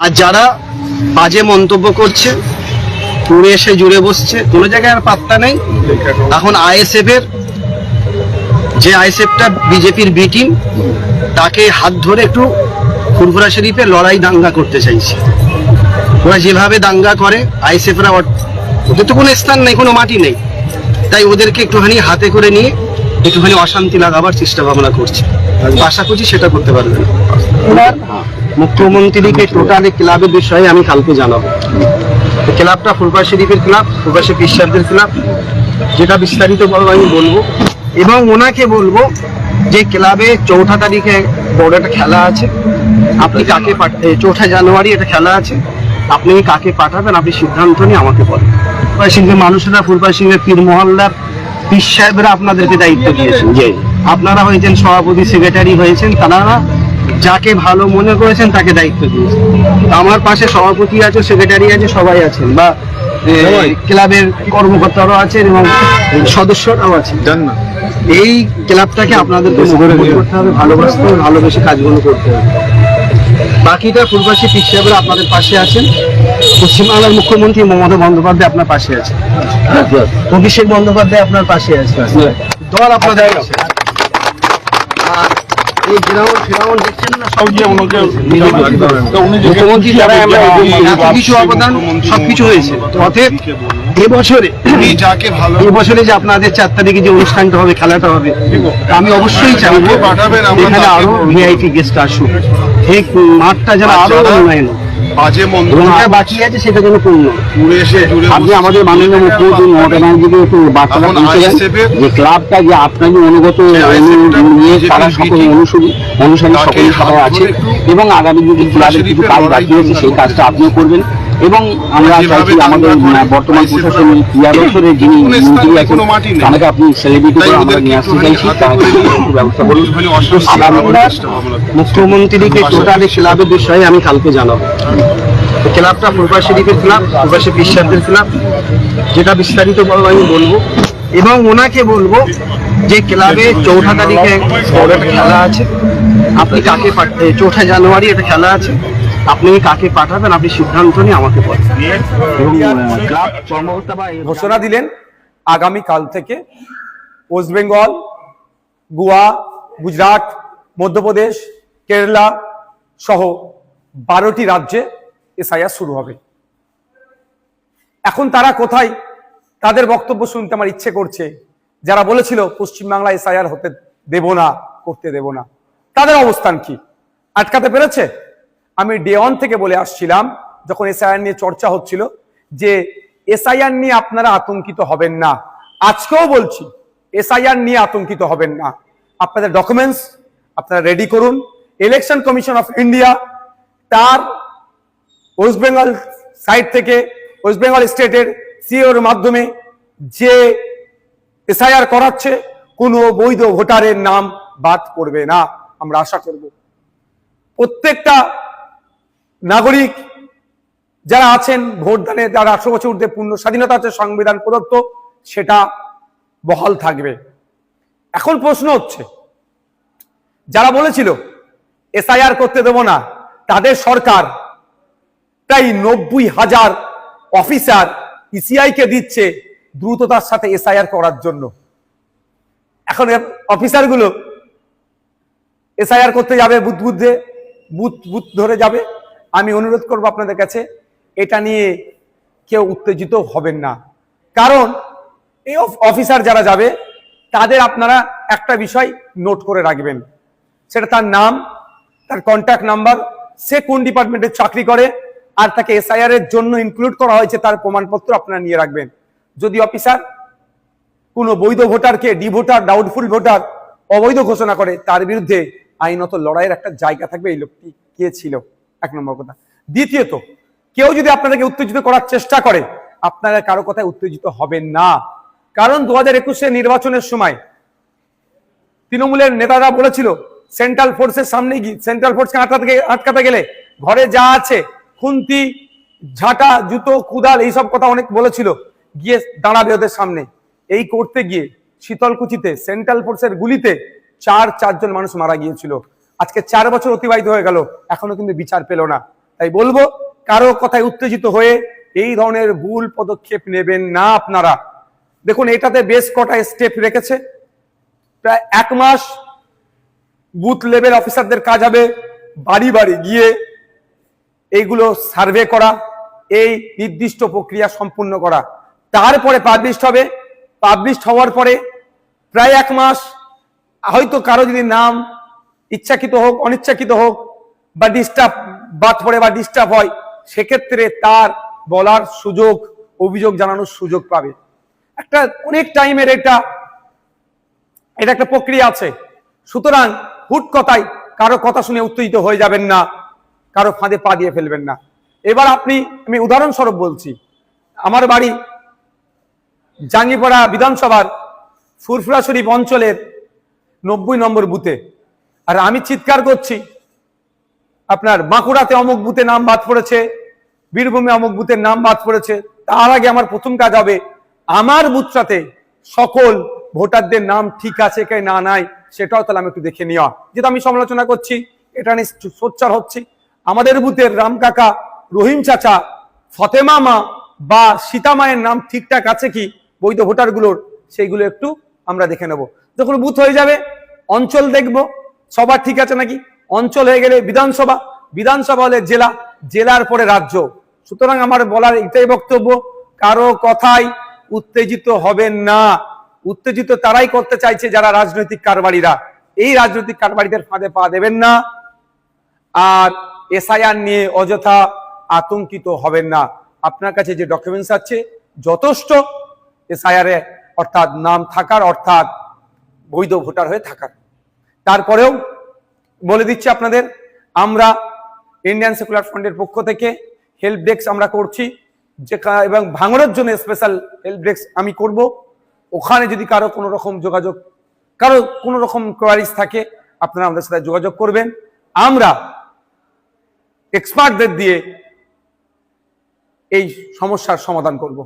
আর যারা বাজে মন্তব্য করছে উড়ে এসে জুড়ে বসছে, কোনো জায়গায় আর পাত্তা নেই। এখন আইএসএফ এর যে আইএসএফটা বিজেপির বি টিম, তাকে হাত ধরে একটু ফুরফুরা শরীফে লড়াই দাঙ্গা করতে চাইছে। ওরা যেভাবে দাঙ্গা করে আইএসএফরা ওদের তো কোনো স্থান নেই, কোনো মাটি নেই। তাই ওদেরকে একটুখানি হাতে করে নিয়ে একটুখানি অশান্তি লাগাবার চেষ্টা ভাবনা করছে। আশা করছি সেটা করতে পারবে না। মুখ্যমন্ত্রীকে টোটাল ক্লাবের বিষয়ে আমি কালকে জানাব। ক্লাবটা ফুলবাস শরীফের ক্লাব ফুলবাসী পিসারদের ক্লাব যেটা বিস্তারিত ভাবে আমি বলব। এবং ওনাকে বলব যে ক্লাবে চৌঠা তারিখে বড় একটা খেলা আছে। আপনি কাকে চৌঠা জানুয়ারি একটা খেলা আছে। আপনি কাকে পাঠাবেন আপনি সিদ্ধান্ত নিয়ে আমাকে বলেন। ফুলবাসী সিংহের মানুষেরা ফুলবাসী সিংহের পীর মহল্লার পীর সাহেবরা আপনাদেরকে দায়িত্ব দিয়েছেন। যে আপনারা হয়েছেন সভাপতি সেক্রেটারি হয়েছেন তারা যাকে ভালো মনে করেছেন তাকে দায়িত্ব দিয়েছেন। আমার পাশে সভাপতি আছে সেক্রেটারি আছে সবাই আছেন বা ক্লাবের কর্মকর্তারাও আছেন এবং সদস্যরাও আছেন। না। এই ক্লাবটাকে আপনাদেরকে মজবুত করতে হবে ভালোবাসতে হবে ভালোবেসে কাজগুলো করতে হবে। বাকিটা ফুলবাসী পিছিয়ে আপনাদের পাশে আছেন। পশ্চিমবাংলার মুখ্যমন্ত্রী মমতা বন্দ্যোপাধ্যায় আপনার পাশে আছে অভিষেক বন্দ্যোপাধ্যায় আপনার পাশে আছে দল আপনাদের মুখ্যমন্ত্রী যারা আমরা এত কিছু অবদান সবকিছু হয়েছে। অতএব এবছরে এবছরে যে আপনাদের চার তারিখে যে অনুষ্ঠানটা হবে খেলাটা হবে আমি অবশ্যই চাইব এখানে আরও ভিআইপি গেস্ট আসুক। এই মাঠটা যেন আর উন্নয়ন। বাজে মন্দ বাকি আছে সেটা যেন পূর্ণ। পুরে এসে জুড়ে আপনি আমাদের মাননীয় মুখ্যমন্ত্রী মমতা ব্যানার্জিকে একটু বার্তাটা পৌঁছে যে ক্লাবটা যে আপনাকে অনুগত নিয়ে তারা সকল অনুসারী অনুসারী সকলের সবাই আছে এবং আগামী দিনে ক্লাবের কিছু কাজ বাকি আছে সেই কাজটা আপনিও করবেন। এবং আমরা চাইছি আমাদের বর্তমান প্রশাসন রা ক্রিয়া দপ্তরের যিনি মন্ত্রী আছেন। তাকে আপনি সেলিব্রিটি করে আমরা নিয়ে আসতে চাইছি একটু ব্যবস্থা করুন। মুখ্যমন্ত্রীকে টোটাল ক্লাবের বিষয়ে আমি কালকে জানাব। তো ক্লাবটা ফুলবাস শরীফের ক্লাব প্রবাসী পিসারদের ক্লাব যেটা বিস্তারিত আমি বলব। এবং ওনাকে বলব যে ক্লাবে চৌঠা তারিখে বড় খেলা আছে। আপনি কাকে চৌঠা জানুয়ারি একটা খেলা আছে। আপনি কাকে পাঠাবেন আপনি সিদ্ধান্ত নিয়ে আমাকে বলেন। ঘোষণা দিলেন আগামী কাল থেকে। ওয়েস্ট বেঙ্গল গোয়া গুজরাট মধ্যপ্রদেশ কেরালা সহ বারোটি রাজ্যে এসআইআর শুরু হবে। এখন তারা কোথায়? তাদের বক্তব্য শুনতে আমার ইচ্ছে করছে। যারা বলেছিল পশ্চিমবাংলা এসআইআর হতে দেব না করতে দেব না। তাদের অবস্থান কি? আটকাতে পেরেছে? আমি ডে ওয়ান থেকে বলে আসছিলাম, যখন এসআইআর নিয়ে চর্চা হচ্ছিল, যে এসআইআর নিয়ে আপনারা আতঙ্কিত হবেন না। আজকেও বলছি এসআইআর নিয়ে আতঙ্কিত হবেন না। আপনাদের ডকুমেন্টস আপনারা রেডি করুন। ইলেকশন কমিশন অফ ইন্ডিয়া তার ওয়েস্ট বেঙ্গল সাইড থেকে ওয়েস্ট বেঙ্গল স্টেটের সিওর মাধ্যমে যে এসআইআর করাচ্ছে, কোনো বৈধ ভোটারের নাম বাদ পড়বে না। আমরা আশা করব, প্রত্যেকটা নাগরিক যারা আছেন, ভোটদানে যারা আঠারো বছর ঊর্ধ্বে পূর্ণ স্বাধীনতা আছে, সংবিধান প্রদত্ত, সেটা বহাল থাকবে। এখন প্রশ্ন হচ্ছে, যারা বলেছিল, এসআইআর করতে দেব না, তাদের সরকার প্রায় নব্বই হাজার অফিসার ইসিআই কে দিচ্ছে দ্রুততার সাথে এসআইআর করার জন্য। এখন অফিসারগুলো এসআইআর করতে যাবে বুথ বুথে বুথ বুথ ধরে যাবে। আমি অনুরোধ করব আপনাদের কাছে, এটা নিয়ে কেউ উত্তেজিত হবেন না। কারণ এই অফ- অফিসার যারা যাবে, তাদের আপনারা একটা বিষয় নোট করে রাখবেন। সেটা তার নাম, তার কন্ট্যাক্ট নাম্বার সে কোন ডিপার্টমেন্টে চাকরি করে, আর তাকে এসআইআর এর জন্য ইনক্লুড করা হয়েছে তার প্রমাণপত্র আপনারা নিয়ে রাখবেন। যদি অফিসার কোনো বৈধ ভোটারকে ডি ভোটার ডাউটফুল ভোটার অবৈধ ঘোষণা করে, তার বিরুদ্ধে আইনত লড়াইয়ের একটা জায়গা থাকবে, এই লোকটি কে ছিল? এক নম্বর কথা। দ্বিতীয়ত, কেউ যদি আপনাদেরকে উত্তেজিত করার চেষ্টা করে, আপনারা কারও কথায় উত্তেজিত হবেন না। কারণ দু হাজার একুশে নির্বাচনের সময় তৃণমূলের নেতারা বলেছিল সেন্ট্রাল ফোর্সের সামনে গিয়ে সেন্ট্রাল ফোর্সকে আটকাতে আটকাতে গেলে ঘরে যা আছে, খুন্তি, ঝাঁটা, জুতো, কুদাল, এইসব কথা অনেক বলেছিল, গিয়ে দাঁড়াবে ওদের সামনে। এই করতে গিয়ে শীতলকুচিতে সেন্ট্রাল ফোর্সের গুলিতে চার, চারজন মানুষ মারা গিয়েছিল। আজকে চার বছর অতিবাহিত হয়ে গেল, এখনও কিন্তু বিচার পেল না। তাই বলব, কারও কথায় উত্তেজিত হয়ে এই ধরনের ভুল পদক্ষেপ নেবেন না আপনারা। দেখুন, এটাতে বেশ কটা স্টেপ রেখেছে। প্রায় এক মাস বুথ লেভেল অফিসারদের কাজ হবে, বাড়ি বাড়ি গিয়ে এইগুলো সার্ভে করা, এই নির্দিষ্ট প্রক্রিয়া সম্পূর্ণ করা। তারপরে পাবলিশড হবে। পাবলিশড হওয়ার পরে প্রায় এক মাস, হয়তো কারও যদি নাম ইচ্ছাকৃত হোক, অনিচ্ছাকৃত হোক, বা ডিস্টার্ব বাদ পড়ে বা ডিস্টার্ব হয়, সেক্ষেত্রে তার বলার সুযোগ, অভিযোগ জানানোর সুযোগ পাবে। একটা অনেক টাইমের এটা এটা একটা প্রক্রিয়া আছে। সুতরাং হুট কথায় কারও কথা শুনে উত্তেজিত হয়ে যাবেন না, কারও ফাঁদে পা দিয়ে ফেলবেন না। এবার আপনি, আমি উদাহরণস্বরূপ বলছি, আমার বাড়ি জাঙ্গিপাড়া বিধানসভার ফুরফুরা শরীফ অঞ্চলের নব্বই নম্বর বুথে। আর আমি চিৎকার করছি। আপনার বাঁকুড়াতে অমুক বুথে নাম বাদ পড়েছে, বীরভূমে অমুক বুথের নাম বাদ পড়েছে, তার আগে আমার প্রথম কাজ হবে, আমার বুথটাতে সকল ভোটারদের নাম ঠিক আছে কে না নাই, সেটাও তাহলে আমি একটু দেখে নেওয়া। যেটা আমি সমালোচনা করছি, এটা নিয়ে সোচ্চার হচ্ছি। আমাদের বুথের রাম কাকা, রহিম চাচা, ফতেমা মা বা সীতা মায়ের নাম ঠিকঠাক আছে কি, বৈধ ভোটারগুলোর, সেইগুলো একটু আমরা দেখে নেব। যখন বুথ হয়ে যাবে, অঞ্চল দেখব সবার ঠিক আছে নাকি? অঞ্চল হয়ে গেলে বিধানসভা। বিধানসভা হলে জেলা, জেলার পরে রাজ্য। সুতরাং আমার বলার এটাই বক্তব্য, কারও কথাই উত্তেজিত হবেন না। উত্তেজিত তারাই করতে চাইছে যারা রাজনৈতিক কারবারিরা। এই রাজনৈতিক কারবারিদের ফাঁদে পা দেবেন না। আর এসআইআর নিয়ে অযথা আতঙ্কিত হবেন না। আপনার কাছে যে ডকুমেন্টস আছে, যথেষ্ট এসআইআর অর্থাৎ নাম থাকার, অর্থাৎ বৈধ ভোটার হয়ে থাকার। তারপরেও বলে দিচ্ছি আপনাদের, আমরা ইন্ডিয়ান সেকুলার ফ্রন্টের পক্ষ থেকে হেল্প ডেস্ক আমরা করছি, যে এবং ভাঙড়ের জন্য স্পেশাল হেল্প ডেস্ক আমি করব। ওখানে যদি কারও কোনো রকম যোগাযোগ, কারও কোনো রকম কোয়ারিজ থাকে, আপনারা আমাদের সাথে যোগাযোগ করবেন। আমরা এক্সপার্টদের দিয়ে এই সমস্যার সমাধান করব।